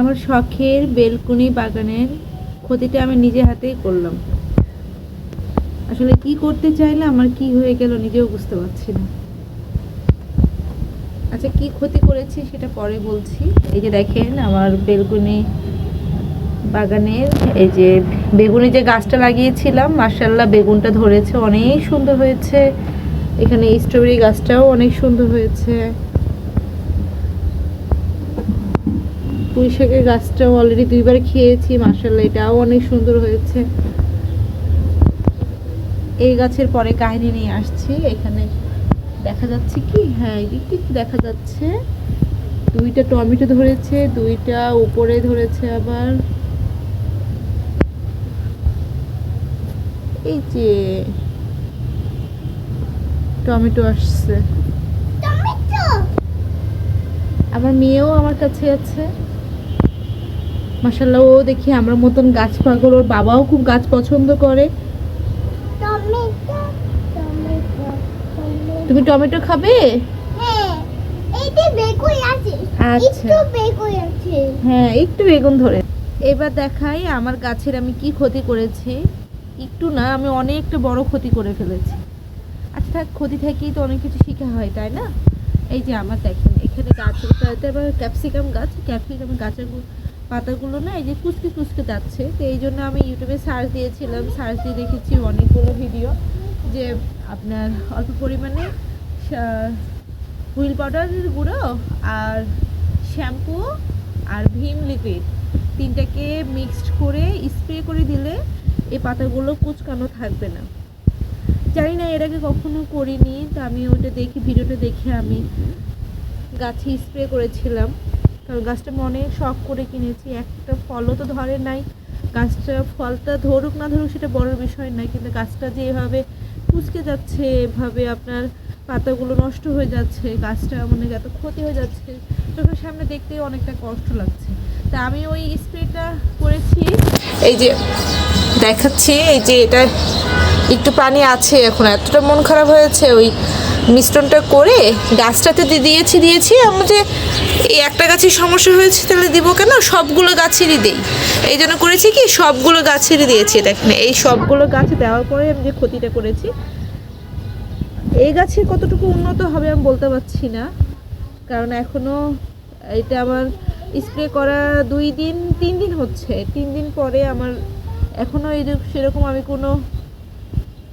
আমার শখের বেলকুনি বাগানের ক্ষতিটা আমি নিজে হাতেই করলাম। আসলে কি করতে চাইলে আমার কি হয়ে গেল নিজেও বুঝতে পারছি না। আচ্ছা কি ক্ষতি করেছি সেটা পরে বলছি। এই যে দেখেন আমার বেলকুনি বাগানের, এই যে বেগুনি যে গাছটা লাগিয়েছিলাম মার্শাল্লাহ বেগুনটা ধরেছে, অনেক সুন্দর হয়েছে। এখানে স্ট্রবেরি গাছটাও অনেক সুন্দর হয়েছে। পুঁই শাকের গাছটাও অলরেডি দুইবার খেয়েছি মার্শাল্লাহ এটাও অনেক সুন্দর হয়েছে। এই গাছের পরে কাহিনী নিয়ে আসছি এখানে দেখা যাচ্ছে কি? হ্যাঁ একটু দেখা যাচ্ছে দুইটা টমেটো ধরেছে দুইটা উপরে ধরেছে আবার। এই যে টমেটো আসছে। আমার মেয়েও আমার কাছে আছে। মাসাল্লাহ ও দেখি আমার মতন গাছ ওর বাবাও খুব গাছ পছন্দ করে। তুমি টমেটো খাবে? আচ্ছা। হ্যাঁ একটু বেগুন ধরে। এবার দেখাই আমার গাছের আমি কি ক্ষতি করেছি। একটু না, আমি অনেকটা বড় ক্ষতি করে ফেলেছি। আচ্ছা থাক, ক্ষতি থেকেই তো অনেক কিছু শেখা হয়, তাই না? এই যে আমার দেখেন, এখানে পাতাতে আবার ক্যাপসিকাম গাছ, ক্যাপসিকাম গাছের পাতাগুলো না এই যে কুচকে কুচকে যাচ্ছে। তো এই জন্য আমি ইউটিউবে সার্চ দিয়েছিলাম। সার্চ দিয়ে দেখেছি অনেকগুলো ভিডিও যে আপনার অল্প পরিমাণে হুইল পাউডারের গুঁড়ো আর শ্যাম্পু আর ভীম লিকুইড তিনটাকে মিক্সড করে স্প্রে করে দিলে এই পাতাগুলো কুচকানো থাকবে না। জানি না এর আগে কখনো করিনি, তো আমি ওটা দেখি ভিডিওটা দেখে আমি গাছে স্প্রে করেছিলাম। কারণ গাছটা মনে শখ করে কিনেছি, একটা ফলও তো ধরে নাই। গাছটা ফলটা ধরুক না ধরুক সেটা বড় বিষয় নয়, কিন্তু গাছটা যে এভাবে কুচকে যাচ্ছে, এভাবে আপনার পাতাগুলো নষ্ট হয়ে যাচ্ছে, গাছটা মানে এত ক্ষতি হয়ে যাচ্ছে, চোখের সামনে দেখতেই অনেকটা কষ্ট লাগছে। তা আমি ওই স্প্রেটা করেছি। এই যে দেখাচ্ছি, এই যে এটা একটু পানি আছে এখন, এতটা মন খারাপ হয়েছে, ওই মিশ্রণটা করে গাছটাতে দিয়ে দিয়েছি দিয়েছি। আমি যে এই একটা গাছের সমস্যা হয়েছে, তাহলে দিব কেন? সবগুলো গাছেরই দিই। এই জন্য করেছি কি? সবগুলো গাছেরই দিয়েছি দেখেন এই সবগুলো গাছে দেওয়ার পরে আমি যে ক্ষতিটা করেছি, এই গাছে কতটুকু উন্নত হবে আমি বলতে পারছি না। কারণ এখনও এটা আমার স্প্রে করা দুই দিন, তিন দিন হচ্ছে। তিন দিন পরে আমার এখনও এই সেরকম আমি কোনো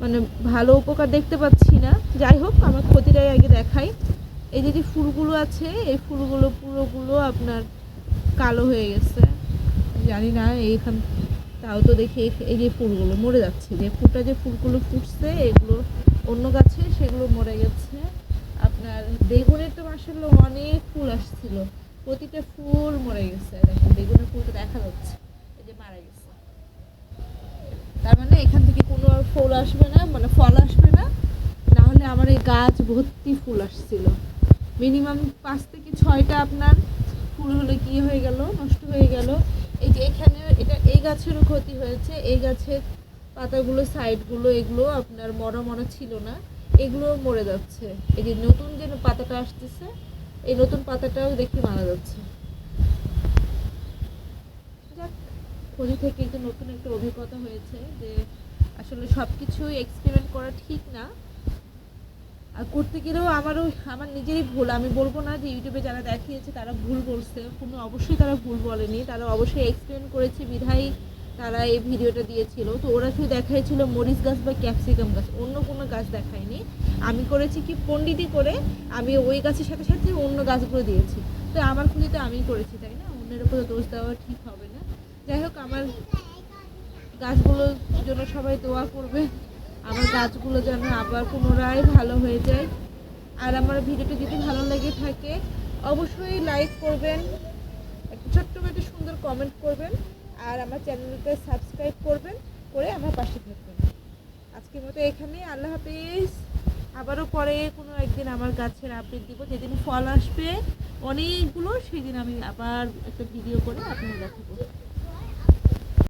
মানে ভালো উপকার দেখতে পাচ্ছি না। যাই হোক, আমার ক্ষতিটাই আগে দেখাই। এই যে যে ফুলগুলো আছে, এই ফুলগুলো, পুরোগুলো আপনার কালো হয়ে গেছে। জানি না, এইখান, তাও তো দেখি এই- যে ফুলগুলো মরে যাচ্ছে। যে ফুটা যে ফুলগুলো ফুটছে, এগুলো অন্য গাছে, সেগুলো মরে গেছে। আপনার বেগুনের তো মাসাল্লাহ অনেক ফুল আসছিল। প্রতিটা ফুল মরে গেছে। দেখেন, বেগুনের ফুলটা দেখা যাচ্ছে। এই যে মারা গেছে। তার মানে এখান থেকে ফুল আসবে না মানে ফল আসবে না। না হলে আমার এই গাছ ভর্তি ফুল আসছিল। মিনিমাম পাঁচ থেকে ছয়টা আপনার ফুল হলে কি হয়ে গেল? নষ্ট হয়ে গেল। এই যে এখানে এটা এই গাছেরও ক্ষতি হয়েছে। এই গাছের পাতাগুলো, সাইডগুলো, এগুলো আপনার মরা মরা ছিল না। এগুলো মরে যাচ্ছে। এই যে নতুন যে পাতাটা আসতেছে, এই নতুন পাতাটাও দেখি মারা যাচ্ছে। যাক ক্ষতি থেকে একটু নতুন একটা অভিজ্ঞতা হয়েছে যে আসলে সব কিছুই এক্সপেরিমেন্ট করা ঠিক না। আর করতে গেলেও আমারও, আমার নিজেরই ভুল। আমি বলব না যে ইউটিউবে যারা দেখিয়েছে তারা ভুল বলছে। কোনো অবশ্যই তারা ভুল বলেনি। তারা অবশ্যই এক্সপ্লেন করেছে, বিধায় তারা এই ভিডিওটা দিয়েছিল। তো ওরা শুধু দেখাইছিল মরিচ গাছ বা ক্যাপসিকাম গাছ। অন্য কোনো গাছ দেখায়নি। আমি করেছি কি পণ্ডিতি করে আমি ওই গাছের সাথে সাথে অন্য গাছগুলো দিয়েছি। তো আমার খুঁজে তো আমিই করেছি, তাই না? অন্যের উপরে দোষ দেওয়া ঠিক হবে না। যাই হোক, আমার গাছগুলোর জন্য সবাই দোয়া করবে। আমার গাছগুলো যেন আবার পুনরায় ভালো হয়ে যায়। আর আমার ভিডিওটা যদি ভালো লেগে থাকে, অবশ্যই লাইক করবেন, একটা ছোট্ট একটা সুন্দর কমেন্ট করবেন, আর আমার চ্যানেলটা সাবস্ক্রাইব করবেন, করে আমার পাশে থাকবেন। আজকের মতো এখানে আল্লাহ হাফিজ। আবারও পরে কোনো একদিন আমার গাছের আপডেট দিব। যেদিন ফল আসবে, অনেকগুলো, সেদিন আমি আবার একটা ভিডিও করে আপনাদের দেখাবো।